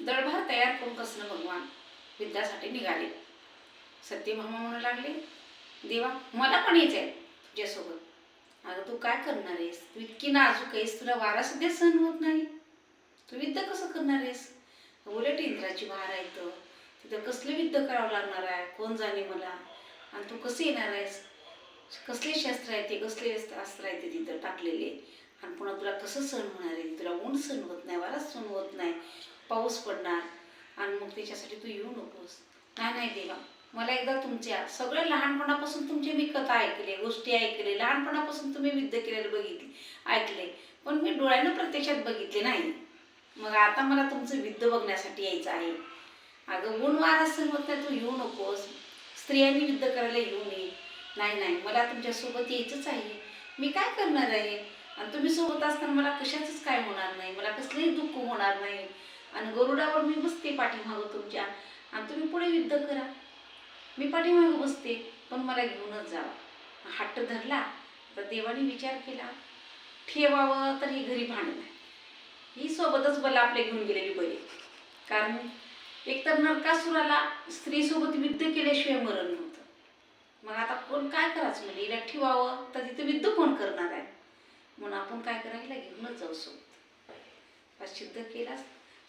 दळभार तयार करून कृष्ण भगवान युद्धासाठी निघाले? सत्यभामा म्हणू लागले देवा मला पण यायचं आहे तुझ्यासोबत. अगं तू काय करणार आहेस? तू इतकी नाजूक आहेस तुला वारा सध्या सहन होत नाही. तू युद्ध कसं करणार आहेस? उलट इंद्राची वार आहे तर तिथं कसलं युद्ध करावं लागणार आहे? कोण जाणे मला? आणि तू कसं येणार आहेस? कसले शस्त्र आहे ते? कसले अस्त्र आहे ते तिथं टाकलेले? आणि पुन्हा तुला कसं सहन होणार आहे? तुला ऊन सहन होत नाही वारा सहन होत नाही. पाऊस पडणार आणि मग त्याच्यासाठी तू येऊ नकोस. नाही नाही देवा. मला एकदा तुमच्या सगळ्या लहानपणापासून तुमचे मी कथा ऐकले गोष्टी ऐकले लहानपणापासून तुम्ही विद्य केलेलं बघितले ऐकले. पण मी डोळ्यानं प्रत्यक्षात बघितले नाही. मग आता मला तुमचं विद्य बघण्यासाठी यायचं आहे. अगं ऊन वार असेल होत नाही तू येऊ नकोस. स्त्रियांनी युद्ध करायला येऊ नये. नाही नाही मला तुमच्यासोबत यायचंच आहे. मी काय करणार आहे? आणि तुम्ही सोबत असताना मला कशाचंच काय होणार नाही? मला कसलंही दुःख होणार नाही. आणि गरुडावर मी बसते पाठीमागं तुमच्या. आणि तुम्ही पुढे युद्ध करा. मी पाठीमागं बसते पण मला घेऊनच जावा. हट्ट धरला तर देवाने विचार केला ठेवावं तर ही घरी भांडण. आहे ही सोबतच मला आपले घेऊन गेलेली बरी कारण एकतर नरकासुराला स्त्रीसोबत युद्ध केल्याशिवाय मरण नव्हतं. मग आता कोण काय करायचं म्हणजे हिला ठेवावं तर तिथं युद्ध कोण करणार आहे? म्हणून आपण काय करायला घेऊनच जाऊ सोबत. सिद्ध केला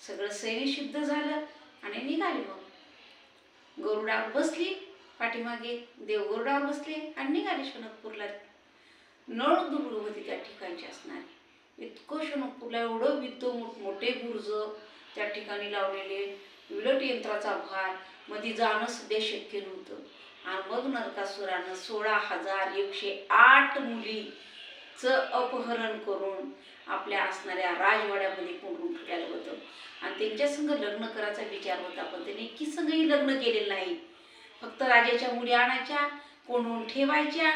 सगळं सैनी शुद्ध झालं आणि निघाली मग. गरुडावर बसली पाठीमागे देव गरुडावर बसले आणि निघाले शनकपूरला नळ दुर्ग होती त्या ठिकाणची असणारी. इतकं शनकपूरला एवढं विद्ध मोठे बुर्ज त्या ठिकाणी लावलेले. विलट यंत्राचा भारमध्ये जाणं सध्या शक्य नव्हतं. आणि मग नरकासुरानं सोळा हजार एकशे आठ मुली चं अपहरण करून आपल्या असणाऱ्या राजवाड्यामध्ये कोंडून ठेवलेलं होतं. आणि त्यांच्या संग लग्न करायचा विचार होता पण त्यांनी की संगही लग्न केलेलं नाही. फक्त राजाच्या मुली आणायच्या कोंडून ठेवायच्या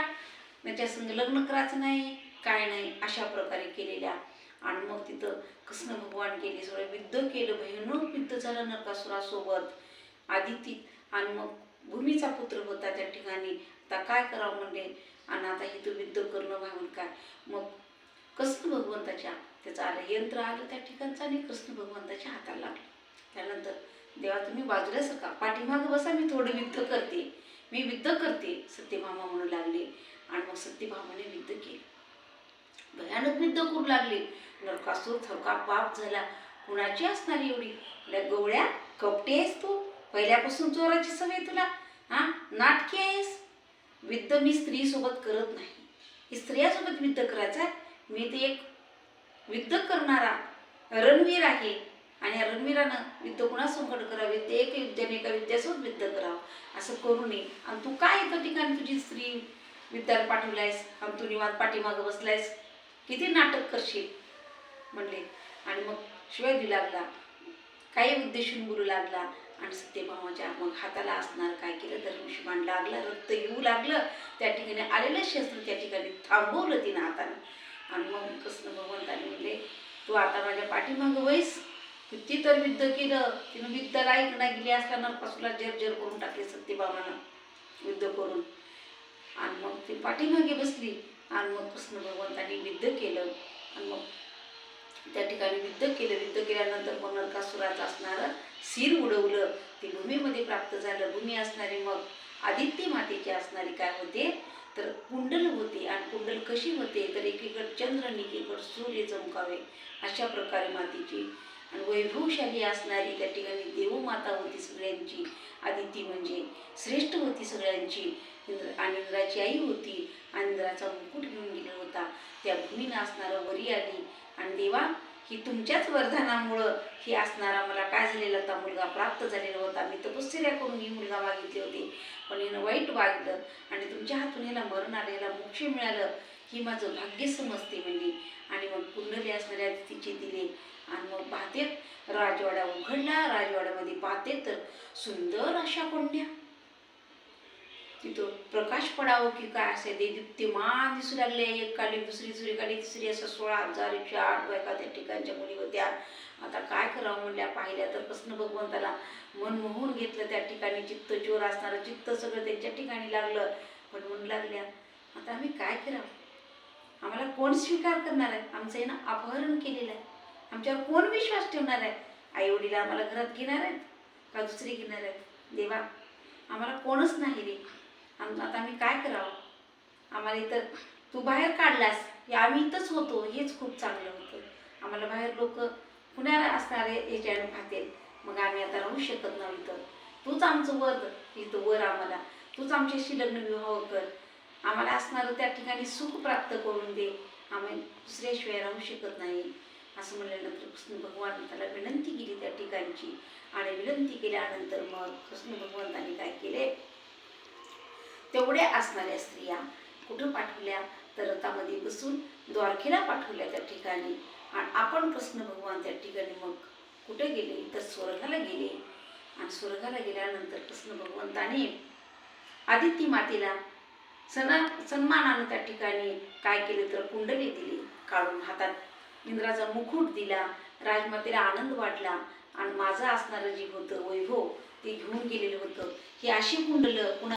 त्याच्या संग लग्न करायचं नाही काय नाही अशा प्रकारे केलेल्या. आणि मग तिथं कृष्ण भगवान केले सगळं युद्ध केलं भयानक युद्ध झालं नरकासुरासोबत. आदिती आणि मग भूमीचा पुत्र होता त्या ठिकाणी. आता काय करावं म्हणले? आणि आता इथून युद्ध करणं भावून काय? मग कृष्ण भगवंताच्या त्याचं आलं यंत्र आलं त्या ठिकाणचं आणि कृष्ण भगवंताच्या हाताला लागलं. त्यानंतर देवा तुम्ही बाजूला सरका पाठीमागं बसा मी थोडं युद्ध करते. मी युद्ध करते सत्यभामा म्हणू लागले. आणि मग सत्यभामाने युद्ध केले. भयानक युद्ध करू लागले. नरकासूर थरका पाप झाला. कुणाची असणारी एवढी? गवळ्या कपटे आहेस तू. पहिल्यापासून चोराची सवय तुला. हा? नाटकी आहेस. युद्ध मी स्त्री सोबत करत नाही. ही स्त्रियासोबत युद्ध करायचा मी ते एक युद्ध करणारा रणवीर आहे. आणि या रणवीरानं युद्ध कुणासोबत करावे? ते एक युद्धाने एका विद्यासोबत युद्ध करावं. असं करू नये. आणि तू काय एका ठिकाणी तुझी स्त्री विद्याला पाठवलायस? आणि तू निवाद पाठीमागं बसलायस? किती नाटक करशील? म्हणले. आणि मग शिवाय देऊ लागला काही उद्देशून बोलू लागला. आणि सत्यभामाच्या मग हाताला असणार काय केलं धर्मशिबाण लागलं रक्त येऊ लागलं त्या ठिकाणी आलेलं शस्त्र त्या ठिकाणी थांबवलं तिनं हाताने. आणि मग कृष्ण भगवंताने म्हणले तू आता माझ्या पाठीमागं वैस किती तर युद्ध केलं तिनं युद्धाला इकडं गेली असताना पासूला जर करून टाकले सत्यभामानं युद्ध करून. आणि मग ती पाठीमागे बसली. आणि मग कृष्ण भगवंताने युद्ध केलं. आणि मग त्या ठिकाणी युद्ध केलं. युद्ध केल्यानंतर मग नरकासुराचं असणारं शिर उडवलं ते भूमीमध्ये प्राप्त झालं भूमी असणारी मग आदित्य मातेचे असणारी काय होते? तर कुंडल होते आणि कुंडल कशी होते? तर एकीकड चंद्र आणि सूर्य चमकावे अशा प्रकारे मातेची. आणि वैभवशाली असणारी त्या ठिकाणी देवमाता होती सगळ्यांची आदिती म्हणजे श्रेष्ठ होती सगळ्यांची. इंद्र आणि इंद्राची आई होती आणि इंद्राचा मुकुट घेऊन गेला होता. त्या भूमीनं असणारं वरी आली. आणि देवा की तुमच्याच वरदानामुळं ही असणारा मला काय झालेला होता मुलगा प्राप्त झालेला होता. मी तपश्चर्या करून ही मुलगा मागितली होती. पण हिनं वाईट वागलं आणि तुमच्या हातून याला मरण आलेला मोक्ष मिळालं ही माझं भाग्य समजते म्हणजे. आणि मग कुंडली असणाऱ्या तिचे दिले. आणि मग पाहतेत राजवाडा उघडला. राजवाड्यामध्ये पाहते तर सुंदर अशा कोंड्या. तिथं प्रकाश पडावं की काय असे? ते दीप्तिमान दिसू लागले एक काली दुसरी दुसरी काली तिसरी असं सोळा हजार एकशे आठ बायका त्या ठिकाणच्या मुली होत्या आता काय करावं म्हणल्या? पाहिल्या तर कृष्ण भगवंताला मन मोहून घेतलं त्या ठिकाणी. चित्त चोर असणारं चित्त सगळं त्यांच्या ठिकाणी लागलं. पण म्हणू लागल्या. आता आम्ही काय करावं? आम्हाला कोण स्वीकार करणार आहे? आमचं आहे ना अपहरण केलेलं आहे. आमच्यावर कोण विश्वास ठेवणार आहे? आई वडील आम्हाला घरात घेणार आहेत का दुसरी घेणार आहेत? देवा आम्हाला कोणच नाही रे. आणि आता आम्ही काय करावं? आम्हाला इथं तू बाहेर काढलास हे आम्ही इथंच होतो हेच खूप चांगलं होतं. आम्हाला बाहेर लोक पुण्याला असणारे याच्याने पाहतील मग आम्ही आता राहू शकत नाही इथं. तूच आमचं वर इथं वर आम्हाला. तूच आमच्याशी लग्न विवाह कर. आम्हाला असणारं त्या ठिकाणी सुख प्राप्त करून दे. आम्ही दुसऱ्याशिवाय राहू शकत नाही. असं म्हणल्यानंतर कृष्ण भगवान त्याला विनंती केली त्या ठिकाणची. आणि विनंती केल्यानंतर मग कृष्ण भगवंतांनी काय केले? तेवढ्या असणाऱ्या स्त्रिया कुठं पाठवल्या? तर रथामध्ये बसून द्वारकेला पाठवल्या त्या ठिकाणी. आणि आपण कृष्ण भगवान त्या ठिकाणी मग कुठे गेले? तर स्वर्गाला गेले. आणि स्वर्गाला गेल्यानंतर कृष्ण भगवंताने आदित्य मातेला सना सन्मानानं त्या ठिकाणी काय केले तर कुंडली दिली. काढून हातात इंद्राचा मुकुट दिला. राजमातेला आनंद वाटला. आणि माझं असणारं जे होतं वैभव ते घेऊन गेलेलं होतं. ही अशी कुंडलं कुणा